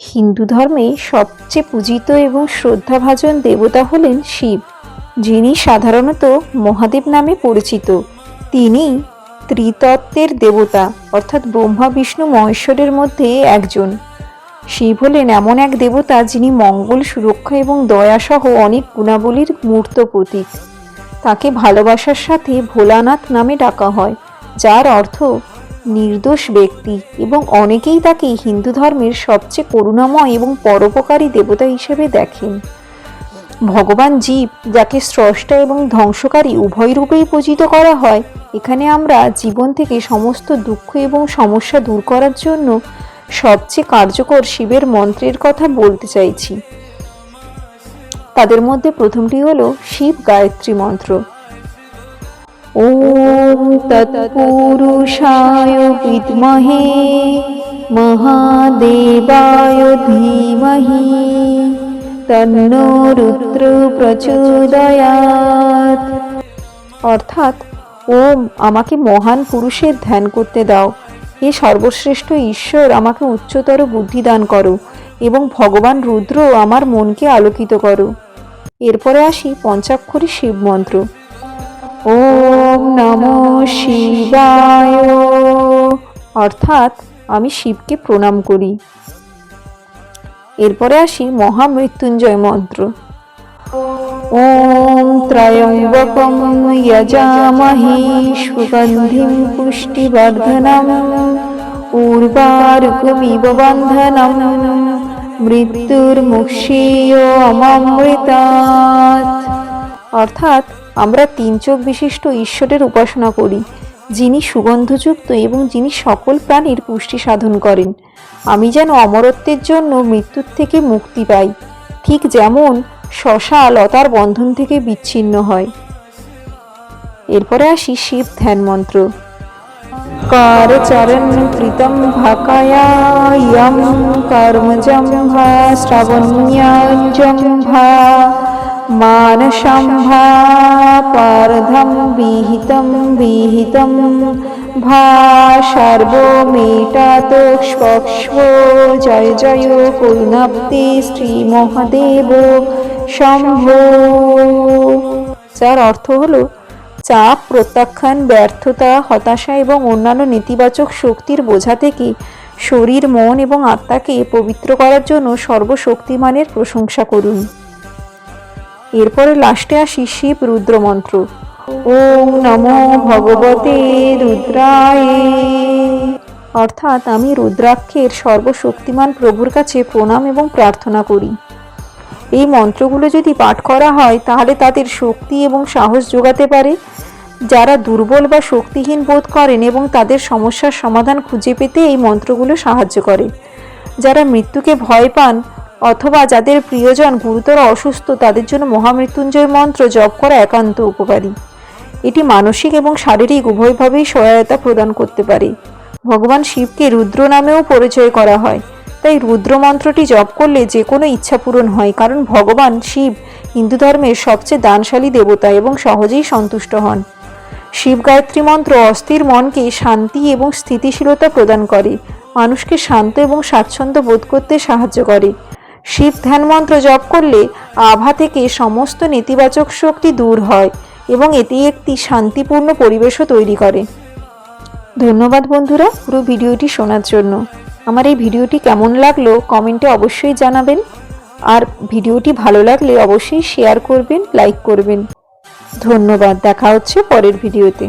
হিন্দু ধর্মে সবচেয়ে পূজিত এবং শ্রদ্ধাভাজন দেবতা হলেন শিব, যিনি সাধারণত মহাদেব নামে পরিচিত। তিনি ত্রিতত্ত্বের দেবতা, অর্থাৎ ব্রহ্মা, বিষ্ণু, মহেশ্বরের মধ্যে একজন। শিব হলেন এমন এক দেবতা যিনি মঙ্গল, সুরক্ষা এবং দয়াসহ অনেক গুণাবলীর মূর্ত প্রতীক। তাকে ভালোবাসার সাথে ভোলানাথ নামে ডাকা হয়, যার অর্থ নির্দোষ ব্যক্তি এবং অনেকেই তাকে হিন্দু ধর্মের সবচেয়ে করুণাময় এবং পরোপকারী দেবতা হিসেবে দেখেন। ভগবান জীব, যাকে স্রষ্টা এবং ধ্বংসকারী উভয় রূপেই পূজিত করা হয়, এখানে আমরা জীবন থেকে সমস্ত দুঃখ এবং সমস্যা দূর করার জন্য সবচেয়ে কার্যকর শিবের মন্ত্রের কথা বলতে চাইছি। তাদের মধ্যে প্রথমটি হলো শিব গায়ত্রী মন্ত্র। ॐ तत्पुरुषाय विद्महे महादेवाय धीमहि तन्नो রুদ্র প্রচোদয়াৎ অর্থাৎ ওম আমাকে মহান পুরুষের ধ্যান করতে দাও হে সর্বশ্রেষ্ঠ ঈশ্বর আমাকে উচ্চতর বুদ্ধি দান করো এবং ভগবান রুদ্র আমার মনকে আলোকিত করো এরপরে আসি পঞ্চাক্ষরী শিব মন্ত্র ওম নমো শিবায়। অর্থাৎ আমি শিবকে প্রণাম করি। এরপরে আসি মহামৃত্যুঞ্জয় মন্ত্র। ওম ত্রয়ম্বকম যজামহে সুগন্ধিম পুষ্টিবর্ধনম উর্বারুকমিব বন্ধনম মৃত্যুর্মুক্ষীয় অমৃতাৎ অর্থাৎ আমরা তিন চোখ বিশিষ্ট ঈশ্বরের উপাসনা করি, যিনি সুগন্ধযুক্ত এবং যিনি সকল প্রাণীর পুষ্টি সাধন করেন। আমি যেন অমরত্বের জন্য মৃত্যুর থেকে মুক্তি পাই, ঠিক যেমন শশা লতার বন্ধন থেকে বিচ্ছিন্ন হয়। এরপরে আসি শিব ধ্যান মন্ত্র। ভা শ্রাবণ্যাঞ্জম ভা বিহিতম বিহিতম ভা সর্বমেটাতোষ্পক্ষ্ম জয় জয় করুণাপ্তি শ্রী মহাদেব শম্ভো যার অর্থ হলো, চাপ, প্রত্যাখ্যান, ব্যর্থতা, হতাশা এবং অন্যান্য নেতিবাচক শক্তির বোঝা থেকে শরীর, মন এবং আত্মাকে পবিত্র করার জন্য সর্বশক্তিমানের প্রশংসা করুন। এরপরে লাস্টে আসি শিব রুদ্র মন্ত্র ওম নমো ভগবতে রুদ্রায়। অর্থাৎ আমি রুদ্রাক্ষের সর্বশক্তিমান প্রভুর কাছে প্রণাম এবং প্রার্থনা করি। এই মন্ত্রগুলো যদি পাঠ করা হয়, তাহলে তাদের শক্তি এবং সাহস যোগাতে পারে। যারা দুর্বল বা শক্তিহীন বোধ করেন এবং তাদের সমস্যার সমাধান খুঁজে পেতে এই মন্ত্রগুলো সাহায্য করে। যারা মৃত্যুকে ভয় পান অথবা যাদের প্রিয়জন গুরুতর অসুস্থ, তাদের জন্য মহামৃত্যুঞ্জয় মন্ত্র জপ করা একান্ত উপকারী। এটি মানসিক এবং শারীরিক উভয়ভাবেই সহায়তা প্রদান করতে পারে। ভগবান শিবকে রুদ্র নামেও পরিচয় করা হয়। তাই রুদ্র মন্ত্রটি জপ করলে যে কোনো ইচ্ছা পূরণ হয়, কারণ ভগবান শিব হিন্দু ধর্মের সবচেয়ে দানশালী দেবতা এবং সহজেই সন্তুষ্ট হন। শিব গায়ত্রী মন্ত্র অস্থির মনকে শান্তি এবং স্থিতিশীলতা প্রদান করে। মানুষকে শান্ত এবং স্বাচ্ছন্দ্য বোধ করতে সাহায্য করে। শিব ধ্যান মন্ত্র জপ করলে আভা থেকে সমস্ত নেতিবাচক শক্তি দূর হয় এবং এটি একটি শান্তিপূর্ণ পরিবেশও তৈরি করে। ধন্যবাদ বন্ধুরা পুরো ভিডিওটি শোনার জন্য। আমার এই ভিডিওটি কেমন লাগল কমেন্টে অবশ্যই জানাবেন। আর ভিডিওটি ভালো লাগলে অবশ্যই শেয়ার করবেন, লাইক করবেন। ধন্যবাদ, দেখা হচ্ছে পরের ভিডিওতে।